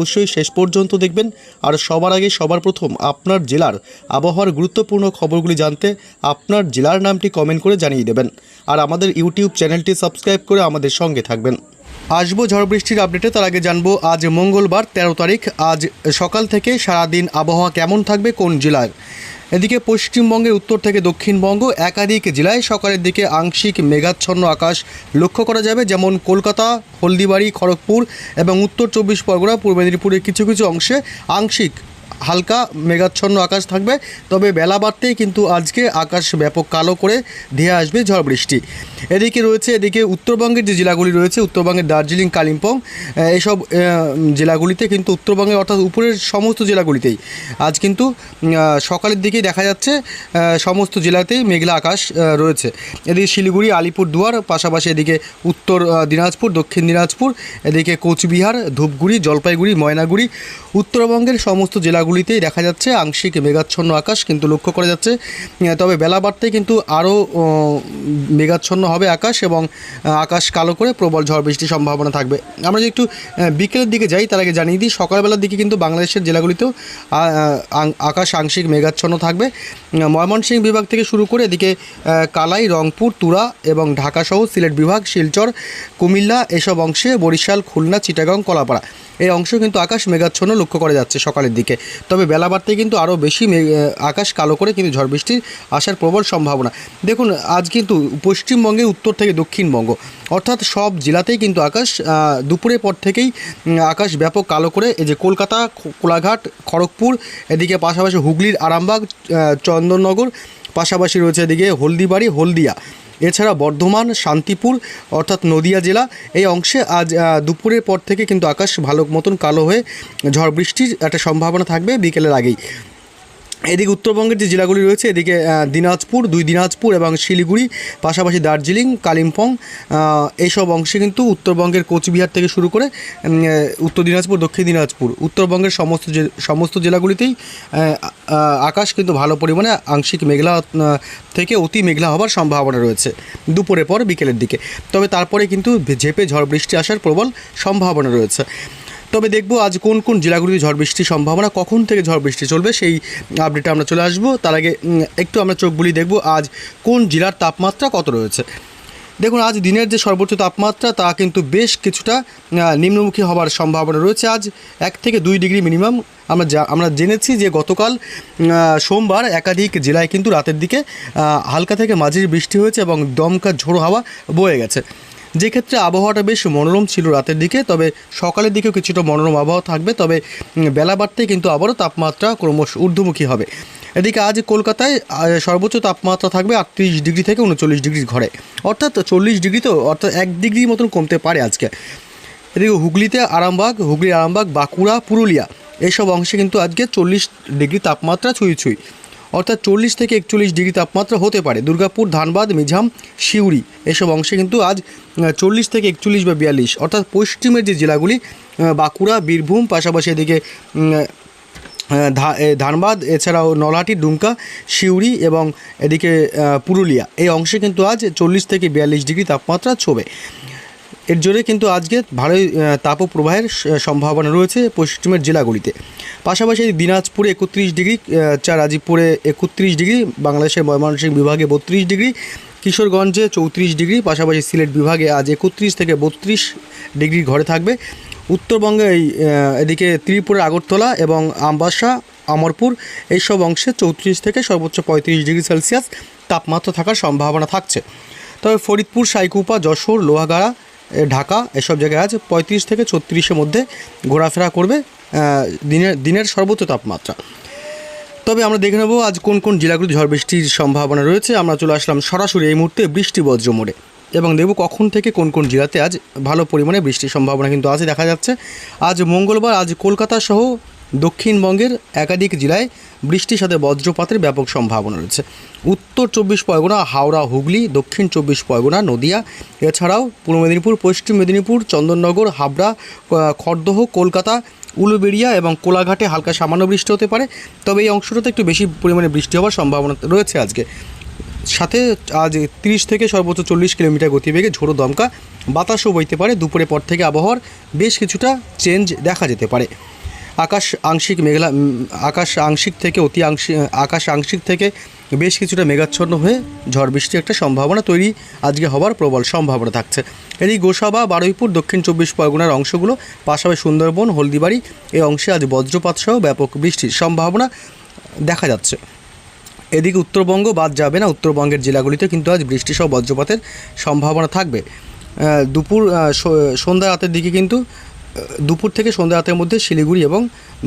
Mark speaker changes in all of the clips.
Speaker 1: অবশ্যই শেষ পর্যন্ত দেখবেন। আর সবার আগে সবার প্রথম আপনার জেলার আবহাওয়ার গুরুত্বপূর্ণ খবরগুলি জানতে আপনার জেলার নামটি কমেন্ট করে জানিয়ে দেবেন। আর আমাদের ইউটিউব চ্যানেলটি সাবস্ক্রাইব করে আমাদের সঙ্গে থাকবেন। আসব ঝড় বৃষ্টির আপডেটে তার আগে জানব আজ মঙ্গলবার তেরো তারিখ, আজ সকাল থেকে সারাদিন আবহাওয়া কেমন থাকবে কোন জেলার এদিকে পশ্চিমবঙ্গের উত্তর থেকে দক্ষিণবঙ্গ, একাধিক জেলায় সকালের দিকে আংশিক মেঘাচ্ছন্ন আকাশ লক্ষ্য করা যাবে, যেমন কলকাতা, হলদিবাড়ি, খড়গপুর এবং উত্তর চব্বিশ পরগনা, পূর্ব মেদিনীপুরের কিছু কিছু অংশে আংশিক হালকা মেঘাচ্ছন্ন আকাশ থাকবে তবে বেলা বাড়তেই কিন্তু আজকে আকাশ ব্যাপক কালো করে ধেয়ে আসবে ঝড় বৃষ্টি। এদিকে রয়েছে এদিকে উত্তরবঙ্গের যে জেলাগুলি রয়েছে উত্তরবঙ্গের দার্জিলিং কালিম্পং আহ, এইসব জেলাগুলিতে কিন্তু উত্তরবঙ্গের অর্থাৎ উপরের সমস্ত জেলাগুলিতেই। আজ কিন্তু সকালের দিকেই দেখা যাচ্ছে সমস্ত জেলাতেই মেঘলা আকাশ রয়েছে। এদিকে শিলিগুড়ি আলিপুরদুয়ার পাশাপাশি এদিকে উত্তর দিনাজপুর দক্ষিণ দিনাজপুর এদিকে কোচবিহার ধূপগুড়ি জলপাইগুড়ি ময়নাগুড়ি উত্তরবঙ্গের সমস্ত জেলাগুলিতেই দেখা যাচ্ছে আংশিক মেঘাচ্ছন্ন আকাশ কিন্তু লক্ষ্য করা যাচ্ছে। তবে বেলা বাড়তে কিন্তু আরও মেঘাচ্ছন্ন হবে আকাশ এবং আকাশ কালো করে প্রবল ঝড় বৃষ্টির সম্ভাবনা থাকবে। আমরা যদি একটু বিকেলের দিকে যাই, তার আগে জানিয়ে দিই, সকালবেলার দিকে কিন্তু বাংলাদেশের জেলাগুলিতেও আকাশ আংশিক মেঘাচ্ছন্ন থাকবে। ময়মনসিংহ বিভাগ থেকে শুরু করে এদিকে কালাই, রংপুর, তুরা এবং ঢাকাসহ সিলেট বিভাগ, শিলচর, কুমিল্লা এসব অংশে বরিশাল, খুলনা, চিটাগাং, কলাপাড়া। এই অংশ কিন্তু আকাশ মেঘাচ্ছন্ন লক্ষ্য করা যাচ্ছে সকালের দিকে। তবে বেলা বাড়তে কিন্তু আরও বেশি আকাশ কালো করে কিন্তু ঝড় বৃষ্টির আসার প্রবল সম্ভাবনা। দেখুন, আজ কিন্তু পশ্চিমবঙ্গে উত্তর থেকে দক্ষিণবঙ্গ, অর্থাৎ সব জেলাতেই কিন্তু আকাশ দুপুরের পর থেকেই আকাশ ব্যাপক কালো করে, এই যে কলকাতা কোলাঘাট, খড়গপুর, এদিকে পাশাপাশি হুগলির আরামবাগ চন্দননগর, পাশাপাশি রয়েছে এদিকে হলদিবাড়ি, হলদিয়া। এছাড়া বর্ধমান, শান্তিপুর অর্থাৎ নদিয়া জেলা এই অংশে আজ দুপুরের পর থেকে কিন্তু আকাশ ভালো মতন কালো হয়ে ঝড় বৃষ্টির একটা সম্ভাবনা থাকবে বিকেলের আগেই। এদিকে উত্তরবঙ্গের যে জেলাগুলি রয়েছে, এদিকে দিনাজপুর, দুই দিনাজপুর এবং শিলিগুড়ি, পাশাপাশি দার্জিলিং, কালিম্পং এইসব অংশে কিন্তু উত্তরবঙ্গের কোচবিহার থেকে শুরু করে উত্তর দিনাজপুর, দক্ষিণ দিনাজপুর, উত্তরবঙ্গের সমস্ত সমস্ত জেলাগুলিতেই আকাশ কিন্তু ভালো পরিমাণে আংশিক মেঘলা থেকে অতি মেঘলা হবার সম্ভাবনা রয়েছে দুপুরের পর বিকেলের দিকে। তবে তারপরে কিন্তু ঝেপে ঝড় বৃষ্টি আসার প্রবল সম্ভাবনা রয়েছে। তবে দেখব আজ কোন কোন জেলাগুলিতে ঝড় বৃষ্টির সম্ভাবনা, কখন থেকে ঝড় বৃষ্টি চলবে সেই আপডেটে আমরা চলে আসব। তার আগে একটু আমরা চোখ বুলিয়ে দেখব আজ কোন জেলার তাপমাত্রা কত রয়েছে। দেখুন, আজ দিনের যে সর্বোচ্চ তাপমাত্রা, তা কিন্তু বেশ কিছুটা নিম্নমুখী হবার সম্ভাবনা রয়েছে। আজ এক থেকে দুই ডিগ্রি মিনিমাম আমরা যা আমরা জেনেছি যে গতকাল সোমবার একাধিক জেলায় কিন্তু রাতের দিকে হালকা থেকে মাঝির বৃষ্টি হয়েছে এবং দমকা ঝোড়ো হাওয়া বয়ে গেছে। যে ক্ষেত্রে আবহাওয়াটা বেশ মনোরম ছিল রাতের দিকে, তবে সকালের দিকেও কিছুটা মনোরম আবহাওয়া থাকবে, তবে বেলা বাড়তে কিন্তু আবারও তাপমাত্রা ক্রমশ ঊর্ধ্বমুখী হবে। এদিকে আজ কলকাতায় সর্বোচ্চ তাপমাত্রা থাকবে আটত্রিশ ডিগ্রি থেকে উনচল্লিশ ডিগ্রি ঘরে। অর্থাৎ চল্লিশ ডিগ্রি তো, অর্থাৎ এক ডিগ্রি মতন কমতে পারে আজকে। এদিকে হুগলিতে আরামবাগ হুগলি আরামবাগ, বাঁকুড়া, পুরুলিয়া এইসব অংশে কিন্তু আজকে চল্লিশ ডিগ্রি তাপমাত্রা ছুঁই ছুঁই। অর্থাৎ চল্লিশ থেকে একচল্লিশ ডিগ্রি তাপমাত্রা হতে পারে। দুর্গাপুর, ধানবাদ মিঝাম সিউড়ি এসব অংশে কিন্তু আজ চল্লিশ থেকে একচল্লিশ বা বিয়াল্লিশ। অর্থাৎ পশ্চিমের যে জেলাগুলি বাঁকুড়া, বীরভূম, পাশাপাশি এদিকে ধানবাদ, এছাড়াও নলহাটি, ডুমকা সিউড়ি এবং এদিকে পুরুলিয়া। এই অংশে কিন্তু আজ চল্লিশ থেকে বিয়াল্লিশ ডিগ্রি তাপমাত্রা ছোবে। এর জোরে কিন্তু আজকে ভালোই তাপপ্রবাহের সম্ভাবনা রয়েছে পশ্চিমের জেলাগুলিতে। পাশাপাশি দিনাজপুরে একত্রিশ ডিগ্রি আহ, চা একত্রিশ ডিগ্রি বাংলাদেশের ময়মনসিংহ বিভাগে বত্রিশ ডিগ্রি কিশোরগঞ্জে চৌত্রিশ ডিগ্রি পাশাপাশি সিলেট বিভাগে আজ একত্রিশ থেকে বত্রিশ ডিগ্রি ঘরে থাকবে। উত্তরবঙ্গে এই এদিকে ত্রিপুরার আগরতলা এবং আমবাসা আমরপুর এইসব অংশে চৌত্রিশ থেকে সর্বোচ্চ পঁয়ত্রিশ ডিগ্রি সেলসিয়াস তাপমাত্রা থাকার সম্ভাবনা থাকছে। তবে ফরিদপুর সাইকুপা যশোর লোহাগাড়া ঢাকা, এসব জায়গায় আজ পঁয়ত্রিশ থেকে ছত্রিশের মধ্যে ঘোরাফেরা করবে দিনের দিনের সর্বোচ্চ তাপমাত্রা। তবে আমরা দেখে নেব আজ কোন কোন জেলাগুলি ঝড় বৃষ্টির সম্ভাবনা রয়েছে। আমরা চলে আসলাম সরাসরি এই মুহূর্তে বৃষ্টি বজ্র মোড়ে এবং দেখব কখন থেকে কোন কোন জেলাতে আজ ভালো পরিমাণে বৃষ্টির সম্ভাবনা কিন্তু আছে দেখা যাচ্ছে। আজ মঙ্গলবার আজ কলকাতা সহ দক্ষিণবঙ্গের একাধিক জেলায় বৃষ্টির সাথে বজ্রপাতের ব্যাপক সম্ভাবনা রয়েছে। উত্তর চব্বিশ পরগনা, হাওড়া, হুগলি, দক্ষিণ চব্বিশ পরগনা, নদিয়া, এছাড়াও পূর্ব মেদিনীপুর, পশ্চিম মেদিনীপুর, চন্দননগর, হাবড়া খড়দহ, কলকাতা, উলুবেড়িয়া এবং কোলাঘাটে হালকা সামান্য বৃষ্টি হতে পারে। তবে এই অংশটাতে একটু বেশি পরিমাণে বৃষ্টি হওয়ার সম্ভাবনা রয়েছে আজকে। সাথে আজ তিরিশ থেকে সর্বোচ্চ চল্লিশ কিলোমিটার গতিবেগে ঝোড়ো দমকা, বাতাসও বইতে পারে। দুপুরের পর থেকে আবহাওয়ার বেশ কিছুটা চেঞ্জ দেখা যেতে পারে। আকাশ আংশিক মেঘলা আকাশ আংশিক থেকে অতি আংশিক আকাশ আংশিক থেকে বেশ কিছুটা মেঘাচ্ছন্ন হয়ে ঝড় বৃষ্টির একটা সম্ভাবনা তৈরি আজকে হওয়ার প্রবল সম্ভাবনা থাকছে। এদিকে গোসাবা, বারুইপুর, দক্ষিণ চব্বিশ পরগনার অংশগুলো, পাশাপাশি সুন্দরবন, হলদিবাড়ি, এই অংশে আজ বজ্রপাত সহ ব্যাপক বৃষ্টির সম্ভাবনা দেখা যাচ্ছে। এদিকে উত্তরবঙ্গ বাদ যাবে না, উত্তরবঙ্গের জেলাগুলিতে কিন্তু আজ বৃষ্টি সহ বজ্রপাতের সম্ভাবনা থাকবে। দুপুর সন্ধ্যা রাতের দিকে কিন্তু দুপুর থেকে সন্ধ্যা রাতের মধ্যে শিলিগুড়ি এবং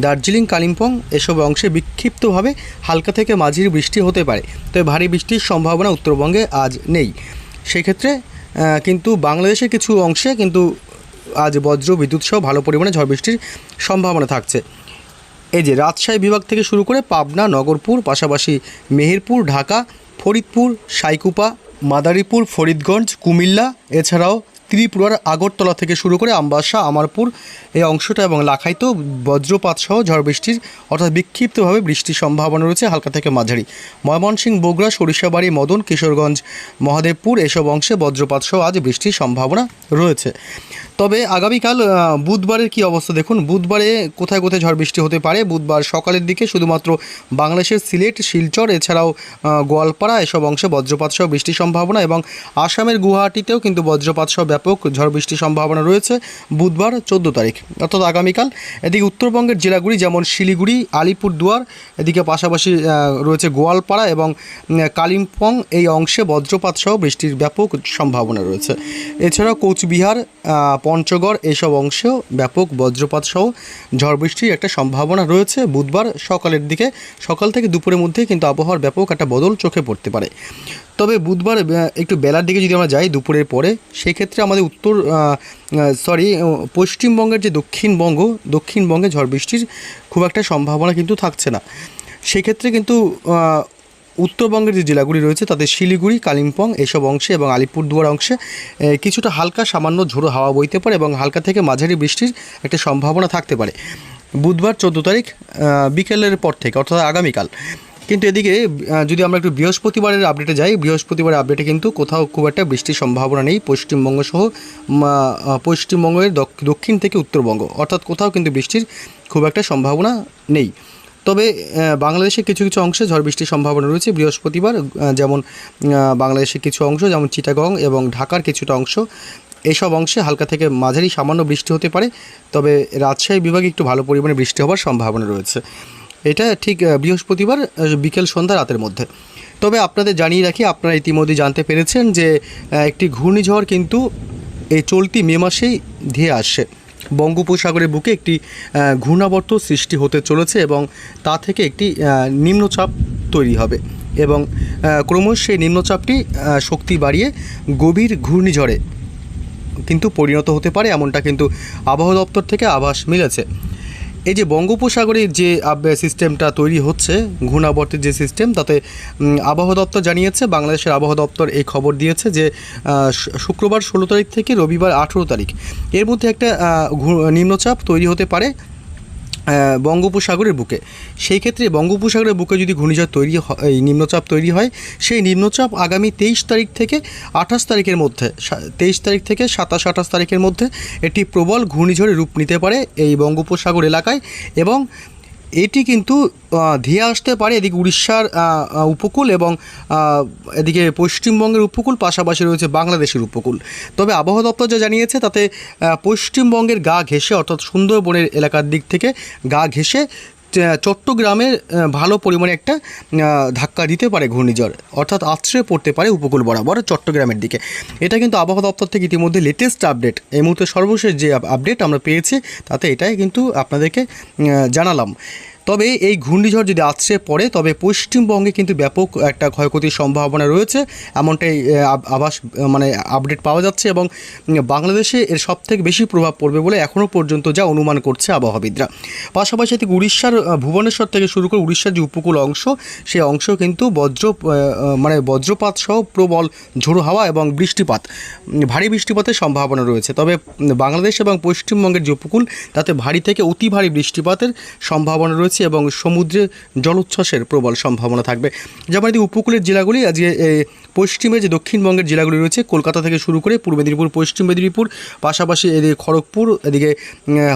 Speaker 1: দার্জিলিং, কালিম্পং এসব অংশে বিক্ষিপ্তভাবে হালকা থেকে মাঝির বৃষ্টি হতে পারে। তবে ভারী বৃষ্টির সম্ভাবনা উত্তরবঙ্গে আজ নেই। সেক্ষেত্রে কিন্তু বাংলাদেশের কিছু অংশে কিন্তু আজ বজ্র বিদ্যুৎ সহ ভালো পরিমাণে ঝড় বৃষ্টির সম্ভাবনা থাকছে। এই যে রাজশাহী বিভাগ থেকে শুরু করে পাবনা, নগরপুর, পাশাপাশি মেহেরপুর, ঢাকা, ফরিদপুর, সাইকুপা, মাদারীপুর, ফরিদগঞ্জ, কুমিল্লা, এছাড়াও ত্রিপুরার আগরতলা থেকে শুরু করে আমবাসা, আমারপুর এই অংশটা এবং লাখাইতেও বজ্রপাত সহ ঝড় বৃষ্টির অর্থাৎ বিক্ষিপ্তভাবে বৃষ্টির সম্ভাবনা রয়েছে হালকা থেকে মাঝারি। ময়মনসিংহ, বগুড়া, সরিষাবাড়ি, মদন, কিশোরগঞ্জ, মহাদেবপুর এসব অংশে বজ্রপাত সহ আজ বৃষ্টির সম্ভাবনা রয়েছে। তবে আগামীকাল বুধবারের কি অবস্থা দেখুন? বুধবারে কোথায় কোথায় ঝড় বৃষ্টি হতে পারে? বুধবার সকালের দিকে শুধুমাত্র বাংলাদেশের সিলেট, শিলচর, এছাড়াও গোয়ালপাড়া এসব অংশে বজ্রপাত সহ বৃষ্টির সম্ভাবনা এবং আসামের গুয়াহাটিতেও কিন্তু বজ্রপাত সহ ব্যাপক ঝড় বৃষ্টির সম্ভাবনা রয়েছে বুধবার চোদ্দ তারিখ। অর্থাৎ আগামীকাল এদিকে উত্তরবঙ্গের জেলাগুলি যেমন শিলিগুড়ি, আলিপুরদুয়ার, এদিকে পাশাপাশি রয়েছে গোয়ালপাড়া এবং কালিম্পং এই অংশে বজ্রপাত সহ বৃষ্টির ব্যাপক সম্ভাবনা রয়েছে। এছাড়াও কোচবিহার পঞ্চগড় এইসব অংশেও ব্যাপক বজ্রপাত সহ ঝড় বৃষ্টির একটা সম্ভাবনা রয়েছে। বুধবার সকালের দিকে, সকাল থেকে দুপুরের মধ্যে কিন্তু আবহাওয়ার ব্যাপক একটা বদল চোখে পড়তে পারে। তবে বুধবার একটু বেলার দিকে যদি আমরা যাই দুপুরের পরে, সেক্ষেত্রে আমাদের উত্তর সরি পশ্চিমবঙ্গের যে দক্ষিণবঙ্গ, দক্ষিণবঙ্গে ঝড় বৃষ্টির খুব একটা সম্ভাবনা কিন্তু থাকছে না। সেক্ষেত্রে কিন্তু উত্তরবঙ্গের যে জেলাগুলি রয়েছে, তাদের শিলিগুড়ি, কালিম্পং এসব অংশে এবং আলিপুরদুয়ার অংশে কিছুটা হালকা সামান্য ঝোড়ো হাওয়া বইতে পারে এবং হালকা থেকে মাঝারি বৃষ্টির একটা সম্ভাবনা থাকতে পারে। বুধবার চোদ্দ তারিখ বিকেলের পর থেকে, অর্থাৎ আগামীকাল। কিন্তু এদিকে যদি আমরা একটু বৃহস্পতিবারের আপডেটে যাই, বৃহস্পতিবারের আপডেটে কিন্তু কোথাও খুব একটা বৃষ্টির সম্ভাবনা নেই। পশ্চিমবঙ্গ সহ পশ্চিমবঙ্গের দক- দক্ষিণ থেকে উত্তরবঙ্গ, অর্থাৎ কোথাও কিন্তু বৃষ্টির খুব একটা সম্ভাবনা নেই। তবে বাংলাদেশের কিছু কিছু অংশে ঝড় বৃষ্টির সম্ভাবনা রয়েছে। বৃহস্পতিবার যেমন বাংলাদেশের কিছু অংশ, যেমন চিটাগং এবং ঢাকার কিছুটা অংশ এইসব অংশে হালকা থেকে মাঝারি সামান্য বৃষ্টি হতে পারে। তবে রাজশাহী বিভাগে একটু ভালো পরিমাণে বৃষ্টি হওয়ার সম্ভাবনা রয়েছে। এটা ঠিক বৃহস্পতিবার বিকেল সন্ধ্যা রাতের মধ্যে। তবে আপনাদের জানিয়ে রাখি, আপনারা ইতিমধ্যে জানতে পেরেছেন যে একটি ঘূর্ণিঝড় কিন্তু এই চলতি মে মাসেই ধেয়ে আসছে বঙ্গোপসাগরের বুকে একটি ঘূর্ণাবর্ত সৃষ্টি হতে চলেছে এবং তা থেকে একটি নিম্নচাপ তৈরি হবে এবং ক্রমশ সেই নিম্নচাপটি শক্তি বাড়িয়ে গভীর ঘূর্ণিঝড়ে কিন্তু পরিণত হতে পারে এমনটা কিন্তু আবহাওয়া দপ্তর থেকে আভাস মিলেছে। এই যে বঙ্গোপসাগরের যে সিস্টেমটা তৈরি হচ্ছে, ঘূর্ণাবর্তের যে সিস্টেম তাতে আবহাওয়া দপ্তর জানিয়েছে, বাংলাদেশের আবহাওয়া দপ্তর এই খবর দিয়েছে যে শুক্রবার ষোলো তারিখ থেকে রবিবার আঠেরো তারিখ। এর মধ্যে একটা নিম্নচাপ তৈরি হতে পারে। বঙ্গোপসাগরের বুকে। সেই ক্ষেত্রে বঙ্গোপসাগরের বুকে যদি ঘূর্ণিঝড় তৈরি হয় এই নিম্নচাপ তৈরি হয়, সেই নিম্নচাপ আগামী তেইশ তারিখ থেকে আঠাশ তারিখের মধ্যে তেইশ তারিখ থেকে সাতাশ আঠাশ তারিখের মধ্যে একটি প্রবল ঘূর্ণিঝড়ে রূপ নিতে পারে এই বঙ্গোপসাগর এলাকায় এবং এটি কিন্তু ধেয়ে আসতে পারে এদিকে উড়িষ্যার উপকূল এবং এদিকে পশ্চিমবঙ্গের উপকূল, পাশাপাশি রয়েছে বাংলাদেশের উপকূল। তবে আবহাওয়া দপ্তর যা জানিয়েছে তাতে পশ্চিমবঙ্গের গা ঘেঁষে, অর্থাৎ সুন্দরবনের এলাকার দিক থেকে গা ঘেঁষে চ- চট্টগ্রামের আহ, ভালো পরিমাণে একটা ধাক্কা দিতে পারে ঘূর্ণিঝড় অর্থাৎ আশ্রয় পড়তে পারে উপকূল বরাবর চট্টগ্রামের দিকে। এটা কিন্তু আবহাওয়া দপ্তর থেকে ইতিমধ্যে লেটেস্ট আপডেট এই মুহূর্তে সর্বশেষ যে আপডেট আমরা পেয়েছি তাতে এটাই কিন্তু আপনাদেরকে জানালাম। তবে এই ঘূর্ণিঝড় যদি আছড়ে পড়ে, তবে পশ্চিমবঙ্গে কিন্তু ব্যাপক একটা ক্ষয়ক্ষতির সম্ভাবনা রয়েছে। এমনটাই আভাস মানে আপডেট পাওয়া যাচ্ছে এবং বাংলাদেশে এর সবথেকে বেশি প্রভাব পড়বে বলে এখনও পর্যন্ত যা অনুমান করছে আবহাওয়াবিদরা। পাশাপাশি এদিকে উড়িষ্যার ভুবনেশ্বর থেকে শুরু করে উড়িষ্যার যে উপকূল অংশ সেই অংশ কিন্তু বজ্র মানে বজ্রপাত সহ প্রবল ঝোড়ো হাওয়া এবং বৃষ্টিপাত ভারী বৃষ্টিপাতের সম্ভাবনা রয়েছে। তবে বাংলাদেশ এবং পশ্চিমবঙ্গের যে উপকূল, তাতে ভারী থেকে অতি ভারী বৃষ্টিপাতের সম্ভাবনা রয়েছে। এবং সমুদ্রে জলোচ্ছ্বাসের প্রবল সম্ভাবনা থাকবে। যেমন উপকূলের জেলাগুলি আজকে পশ্চিমে যে দক্ষিণবঙ্গের জেলাগুলি রয়েছে, কলকাতা থেকে শুরু করে পূর্ব মেদিনীপুর, পশ্চিম মেদিনীপুর, পাশাপাশি এদিকে খড়গপুর, এদিকে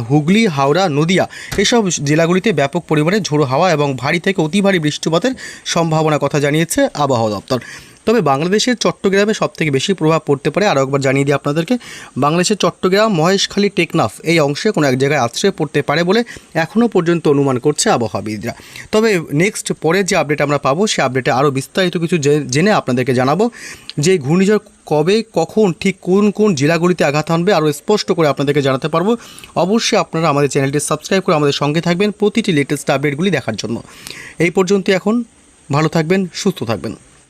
Speaker 1: হুগলি, হাওড়া, নদিয়া, এসব জেলাগুলিতে ব্যাপক পরিমাণে ঝোড়ো হাওয়া এবং ভারী থেকে অতি ভারী বৃষ্টিপাতের সম্ভাবনার কথা জানিয়েছে আবহাওয়া দপ্তর। তবে বাংলাদেশের চট্টগ্রামে সবথেকে বেশি প্রভাব পড়তে পারে আরও একবার জানিয়ে দিই আপনাদেরকে, বাংলাদেশের চট্টগ্রাম, মহেশখালী, টেকনাফ এই অংশে কোনো এক জায়গায় আশ্রয় পড়তে পারে বলে এখনও পর্যন্ত অনুমান করছে আবহাওয়াবিদরা। তবে নেক্সট পরের যে আপডেট আমরা পাবো, সে আপডেটে আরও বিস্তারিত কিছু জেনে আপনাদেরকে জানাব যে ঘূর্ণিঝড় কবে, কখন, ঠিক কোন কোন জেলাগুলিতে আঘাত আনবে আরও স্পষ্ট করে আপনাদেরকে জানাতে পারব। অবশ্যই আপনারা আমাদের চ্যানেলটি সাবস্ক্রাইব করে আমাদের সঙ্গে থাকবেন প্রতিটি লেটেস্ট আপডেটগুলি দেখার জন্য। এই পর্যন্ত এখন, ভালো থাকবেন, সুস্থ থাকবেন।